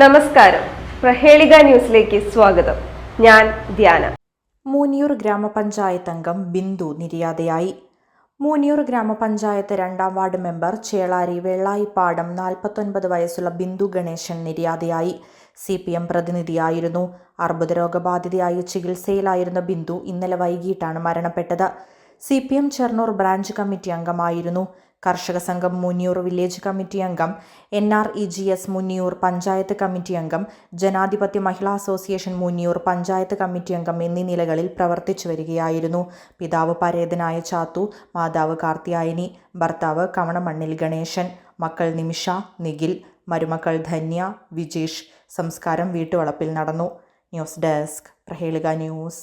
നമസ്കാരം. പ്രഹേളിക ന്യൂസിലേക്ക് സ്വാഗതം. ഞാൻ ധ്യാന. മൂന്നിയൂർ ഗ്രാമപഞ്ചായത്ത് അംഗം ബിന്ദു നിര്യാതയായി. മൂന്നിയൂർ ഗ്രാമപഞ്ചായത്ത് രണ്ടാം വാർഡ് മെമ്പർ ചേളാരി വെള്ളായിപ്പാടം നാൽപ്പത്തൊൻപത് വയസ്സുള്ള ബിന്ദു ഗണേശൻ നിര്യാതയായി. സി പി എം പ്രതിനിധിയായിരുന്നു. അർബുദ രോഗബാധിതയായി ചികിത്സയിലായിരുന്ന ബിന്ദു ഇന്നലെ വൈകിട്ടാണ് മരണപ്പെട്ടത്. C P M Chernur branch committee അംഗമായിരുന്നു. കർഷക സംഘം മുനിയൂർ വില്ലേജ് കമ്മിറ്റി അംഗം N R E G S Munniyur panchayat committee അംഗം ജനാധിപത്യ മഹിളാ അസോസിയേഷൻ മുനിയൂർ പഞ്ചായത്ത് കമ്മിറ്റി അംഗം എന്നീ നിലകളിൽ പ്രവർത്തിച്ചു വരികയായിരുന്നു. പിതാവ് പരേതനായ ചാത്തു മാതാവ് കാർത്തിയായനി ഭർത്താവ് കവണമണ്ണിൽ ഗണേശൻ മക്കൾ നിമിഷ നിഖിൽ മരുമക്കൾ ധന്യ വിജേഷ്. സംസ്കാരം വീട്ടുവളപ്പിൽ നടന്നു. News desk Prahelika news.